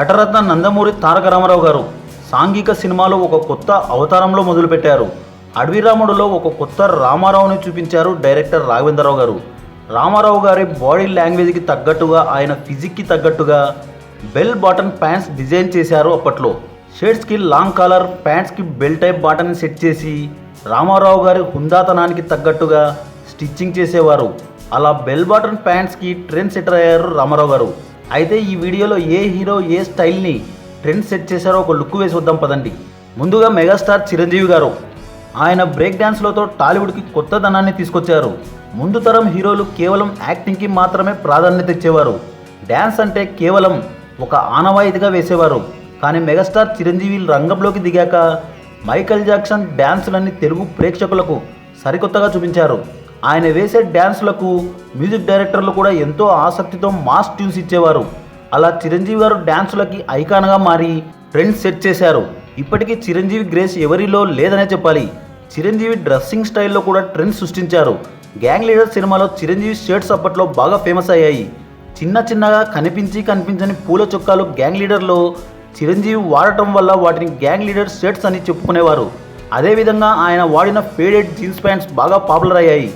నటరత్న నందమూరి తారక రామారావు గారు సాంఘిక సినిమాలో ఒక కొత్త అవతారంలో మొదలుపెట్టారు. అడవిరాముడులో ఒక కొత్త రామారావుని చూపించారు డైరెక్టర్ రాఘవేంద్రరావు గారు. రామారావు గారి బాడీ లాంగ్వేజ్కి తగ్గట్టుగా ఆయన ఫిజిక్కి తగ్గట్టుగా బెల్ బాటన్ ప్యాంట్స్ డిజైన్ చేశారు అప్పట్లో. షర్ట్స్కి లాంగ్ కాలర్ ప్యాంట్స్కి బెల్ టైప్ బాటన్ సెట్ చేసి రామారావు గారి హుందాతనానికి తగ్గట్టుగా స్టిచ్చింగ్ చేసేవారు. అలా బెల్ బాటన్ ప్యాంట్స్కి ట్రెండ్ సెటర్ అయ్యారు రామారావు గారు. అయితే ఈ వీడియోలో ఏ హీరో ఏ స్టైల్ని ట్రెండ్ సెట్ చేశారో ఒక లుక్ వేసి వద్దాం పదండి. ముందుగా మెగాస్టార్ చిరంజీవి గారు. ఆయన బ్రేక్ డ్యాన్స్లతో టాలీవుడ్కి కొత్తదనాన్ని తీసుకొచ్చారు. ముందు తరం హీరోలు కేవలం యాక్టింగ్కి మాత్రమే ప్రాధాన్యత ఇచ్చేవారు. డ్యాన్స్ అంటే కేవలం ఒక ఆనవాయితీగా వేసేవారు. కానీ మెగాస్టార్ చిరంజీవి రంగంలోకి దిగాక మైకల్ జాక్సన్ డ్యాన్సులన్నీ తెలుగు ప్రేక్షకులకు సరికొత్తగా చూపించారు. ఆయన వేసే డ్యాన్స్లకు మ్యూజిక్ డైరెక్టర్లు కూడా ఎంతో ఆసక్తితో మాస్ ట్యూన్స్ ఇచ్చేవారు. అలా చిరంజీవి గారు డ్యాన్సులకి ఐకాన్గా మారి ట్రెండ్ సెట్ చేశారు. ఇప్పటికీ చిరంజీవి గ్రేస్ ఎవరిలో లేదనే చెప్పాలి. చిరంజీవి డ్రెస్సింగ్ స్టైల్లో కూడా ట్రెండ్ సృష్టించారు. గ్యాంగ్ లీడర్ సినిమాలో చిరంజీవి షర్ట్స్ అప్పట్లో బాగా ఫేమస్ అయ్యాయి. చిన్న చిన్నగా కనిపించి కనిపించని పూల చొక్కాలు గ్యాంగ్ లీడర్లో చిరంజీవి వాడటం వల్ల వాటిని గ్యాంగ్ లీడర్ షర్ట్స్ అని చెప్పుకునేవారు. అదేవిధంగా ఆయన వాడిన ఫేడెడ్ జీన్స్ ప్యాంట్స్ బాగా పాపులర్ అయ్యాయి.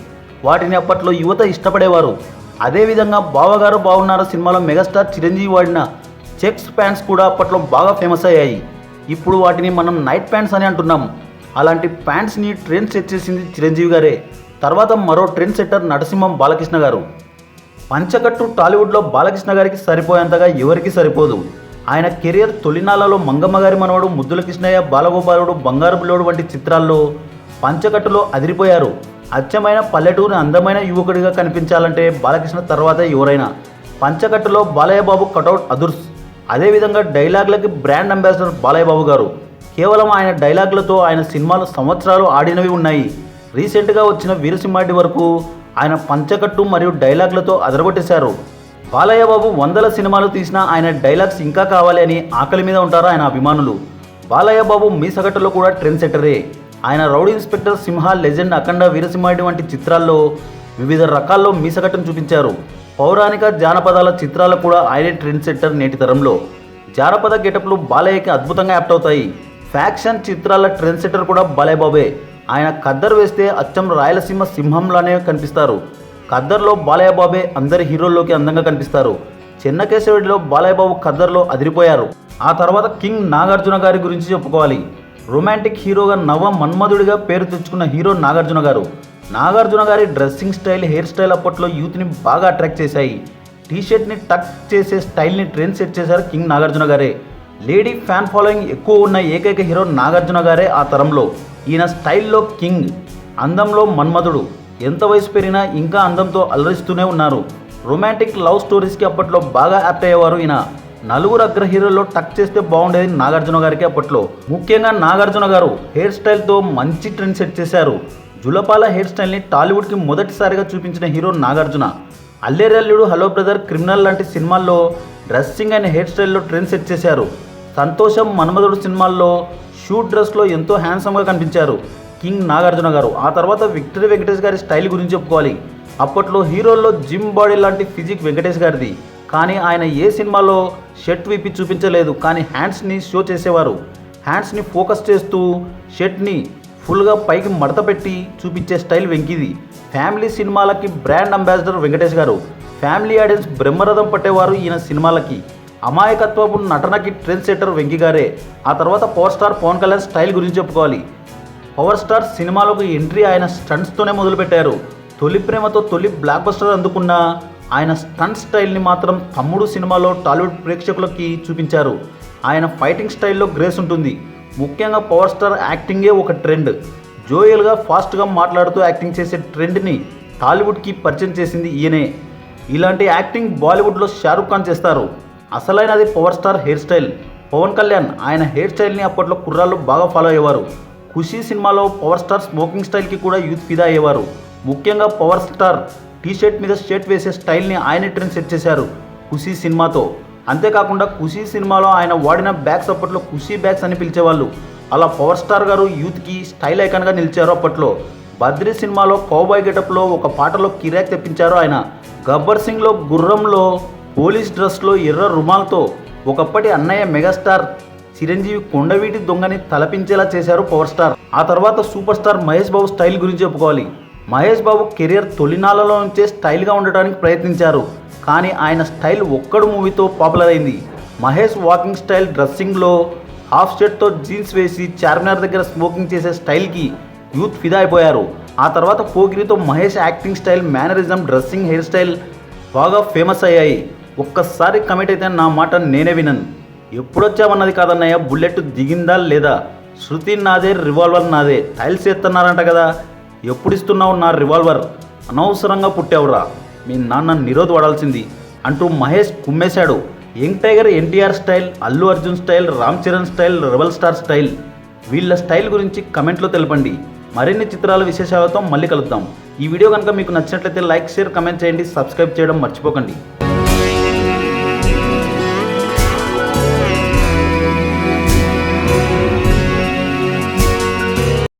వాటిని అప్పట్లో యువత ఇష్టపడేవారు. అదేవిధంగా బావగారు బాగున్నారు సినిమాలో మెగాస్టార్ చిరంజీవి వాడిన చెక్స్ ప్యాంట్స్ కూడా అప్పట్లో బాగా ఫేమస్ అయ్యాయి. ఇప్పుడు వాటిని మనం నైట్ ప్యాంట్స్ అని అంటున్నాం. అలాంటి ప్యాంట్స్ని ట్రెండ్ సెట్ చేసింది చిరంజీవి గారే. తర్వాత మరో ట్రెండ్ సెట్టర్ నరసింహం బాలకృష్ణ గారు. పంచకట్టు టాలీవుడ్లో బాలకృష్ణ గారికి సరిపోయేంతగా ఎవరికి సరిపోదు. ఆయన కెరియర్ తొలినాళ్ళలో మంగమ్మ గారి మనవడు ముద్దుల కృష్ణయ్య బాలగోపాలుడు బంగారు పిల్లోడు వంటి చిత్రాల్లో పంచకట్టులో అదిరిపోయారు. అచ్చమైన పల్లెటూరు అందమైన యువకుడిగా కనిపించాలంటే బాలకృష్ణ తర్వాత ఎవరైనా? పంచకట్టులో బాలయ్యబాబు కటౌట్ అదుర్స్. అదేవిధంగా డైలాగ్లకి బ్రాండ్ అంబాసిడర్ బాలయ్యబాబు గారు. కేవలం ఆయన డైలాగ్లతో ఆయన సినిమాలు సంవత్సరాలు ఆడినవి ఉన్నాయి. రీసెంట్గా వచ్చిన వీరసింహాటి వరకు ఆయన పంచకట్టు మరియు డైలాగ్లతో అదరగొట్టేశారు. బాలయ్య బాబు వందల సినిమాలు తీసినా ఆయన డైలాగ్స్ ఇంకా కావాలి అని ఆకలి మీద ఉంటారు ఆయన అభిమానులు. బాలయ్య బాబు మీసగట్టులో కూడా ట్రెండ్ సెట్టరే. ఆయన rowdy inspector Simha legend Akhanda వీరసింహాడి వంటి చిత్రాల్లో వివిధ రకాల్లో మీసగట్టును చూపించారు. పౌరాణిక జానపదాల చిత్రాలు కూడా ఆయనే ట్రెండ్ సెట్టర్ నేటి తరంలో. జానపద గెటప్లు బాలయ్యకి అద్భుతంగా యాప్ట్ అవుతాయి. ఫ్యాక్షన్ చిత్రాల ట్రెండ్ సెట్టర్ కూడా బాలయ్య బాబే ఆయన ఖద్దర్ వేస్తే అచ్చం రాయలసీమ సింహంలానే కనిపిస్తారు. ఖద్దర్లో బాలయ్య బాబే అందరి హీరోల్లోకి అందంగా కనిపిస్తారు. చెన్నకేశవుడిలో బాలయ్య బాబు ఖద్దర్లో అదిరిపోయారు. ఆ తర్వాత కింగ్ నాగార్జున గారి గురించి చెప్పుకోవాలి. రొమాంటిక్ హీరోగా నవ మన్మధుడిగా పేరు తెచ్చుకున్న హీరో నాగార్జున గారు. నాగార్జున గారి డ్రెస్సింగ్ స్టైల్ హెయిర్ స్టైల్ అప్పట్లో యూత్ని బాగా అట్రాక్ట్ చేశాయి. టీషర్ట్ని టక్ చేసే స్టైల్ని ట్రెండ్ సెట్ చేశారు కింగ్ నాగార్జున గారే. లేడీ ఫ్యాన్ ఫాలోయింగ్ ఎక్కువ ఉన్న ఏకైక హీరో నాగార్జున గారే ఆ తరంలో. ఈయన స్టైల్లో కింగ్ అందంలో మన్మధుడు. ఎంత వయసు పెరిగినా ఇంకా అందంతో అలరిస్తూనే ఉన్నారు. రొమాంటిక్ లవ్ స్టోరీస్కి అప్పట్లో బాగా యాప్ట్ అయ్యేవారు ఈయన. నలుగురు అగ్ర హీరోల్లో టక్ చేస్తే బాగుండేది నాగార్జున గారికి అప్పట్లో. ముఖ్యంగా నాగార్జున గారు హెయిర్ స్టైల్తో మంచి ట్రెండ్ సెట్ చేశారు. జులపాల హెయిర్ స్టైల్ని టాలీవుడ్కి మొదటిసారిగా చూపించిన hero Nagarjuna. Allarialludu hello brother criminal లాంటి సినిమాల్లో డ్రెస్సింగ్ అండ్ హెయిర్ స్టైల్లో ట్రెండ్ సెట్ చేశారు. సంతోషం మన్మధుడు సినిమాల్లో షూట్ డ్రెస్లో ఎంతో హ్యాండ్సమ్గా కనిపించారు కింగ్ నాగార్జున గారు. ఆ తర్వాత విక్టరీ వెంకటేష్ గారి స్టైల్ గురించి చెప్పుకోవాలి. అప్పట్లో హీరోల్లో జిమ్ బాడీ లాంటి ఫిజిక్ వెంకటేష్ గారిది. కానీ ఆయన ఏ సినిమాలో షర్ట్ విప్పి చూపించలేదు కానీ హ్యాండ్స్ని షో చేసేవారు. హ్యాండ్స్ని ఫోకస్ చేస్తూ షర్ట్ని ఫుల్గా పైకి మడత పెట్టి చూపించే స్టైల్ వెంకిది. ఫ్యామిలీ సినిమాలకి brand ambassador Venkatesh garu. Family audience బ్రహ్మరథం పట్టేవారు ఈయన సినిమాలకి. అమాయకత్వపు నటనకి ట్రెండ్ సెటర్ వెంకి గారే. ఆ తర్వాత power star Pawan Kalyan style గురించి చెప్పుకోవాలి. పవర్ స్టార్ సినిమాలకు ఎంట్రీ ఆయన స్టంట్స్తోనే మొదలుపెట్టారు. తొలి ప్రేమతో తొలి బ్లాక్ బస్టర్ అందుకున్న ఆయన స్టంట్ స్టైల్ని మాత్రం తమ్ముడు సినిమాలో టాలీవుడ్ ప్రేక్షకులకి చూపించారు. ఆయన ఫైటింగ్ స్టైల్లో గ్రేస్ ఉంటుంది. ముఖ్యంగా పవర్ స్టార్ యాక్టింగే ఒక ట్రెండ్. జోయల్గా ఫాస్ట్గా మాట్లాడుతూ యాక్టింగ్ చేసే ట్రెండ్ని టాలీవుడ్కి పరిచయం చేసింది ఈయనే. ఇలాంటి యాక్టింగ్ బాలీవుడ్లో షారుఖ్ ఖాన్ చేస్తారు. అసలైనది power star hair style. Pawan Kalyan ఆయన హెయిర్ స్టైల్ని అప్పట్లో కుర్రాళ్ళు బాగా ఫాలో అయ్యేవారు. ఖుషీ సినిమాలో పవర్ స్టార్ స్మోకింగ్ స్టైల్కి కూడా యూత్ ఫిదా అయ్యేవారు. ముఖ్యంగా పవర్ స్టార్ టీ షర్ట్ మీద షర్ట్ వేసే స్టైల్ని ఆయన ట్రెండ్ సెట్ చేశారు ఖుషీ సినిమాతో. అంతేకాకుండా ఖుషీ సినిమాలో ఆయన వాడిన బ్యాగ్స్ అప్పట్లో ఖుషీ బ్యాగ్స్ అని పిలిచేవాళ్ళు. అలా పవర్ స్టార్ గారు యూత్కి స్టైల్ ఐకాన్గా నిలిచారు అప్పట్లో. బద్రి సినిమాలో కౌబాయ్ గెటప్లో ఒక పాటలో కిరాక్ తెప్పించారు ఆయన. గబ్బర్ సింగ్లో గుర్రంలో పోలీస్ డ్రెస్లో ఎర్ర రుమాల్తో ఒకప్పటి అన్నయ్య మెగాస్టార్ చిరంజీవి కొండవీటి దొంగని తలపించేలా చేశారు పవర్ స్టార్. ఆ తర్వాత super star Mahesh Babu style గురించి చెప్పుకోవాలి. మహేష్ బాబు కెరీర్ తొలినాళ్ళలో నుంచే స్టైల్గా ఉండటానికి ప్రయత్నించారు. కానీ ఆయన స్టైల్ ఒక్కడు మూవీతో పాపులర్ అయింది. మహేష్ వాకింగ్ స్టైల్ డ్రెస్సింగ్లో హాఫ్ షర్ట్తో జీన్స్ వేసి చార్మినార్ దగ్గర స్మోకింగ్ చేసే స్టైల్కి యూత్ ఫిదా అయిపోయారు. ఆ తర్వాత పోగిరితో Mahesh acting style mannerism dressing hair style బాగా ఫేమస్ అయ్యాయి. ఒక్కసారి కమిట్ అయితే నా మాట నేనే వినను. ఎప్పుడొచ్చామన్నది కాదన్నయ్య బుల్లెట్ దిగిందా లేదా? శృతి నాదే రివాల్వర్ నాదే. టైల్స్ ఎత్తన్నారంట కదా. ఎప్పుడు ఇస్తున్నావు నా రివాల్వర్? అనవసరంగా పుట్టావురా. మీ నాన్న నిరోధ వాడాల్సింది అంటూ Mahesh కుమ్మేశాడు. Young tiger NTR style Allu Arjun style Ram Charan style rebel star style. వీళ్ళ స్టైల్ గురించి కమెంట్లో తెలపండి. మరిన్ని చిత్రాల విశేషాలతో మళ్ళీ కలుద్దాం. ఈ వీడియో కనుక మీకు నచ్చినట్లయితే లైక్ షేర్ కమెంట్ చేయండి. సబ్స్క్రైబ్ చేయడం మర్చిపోకండి.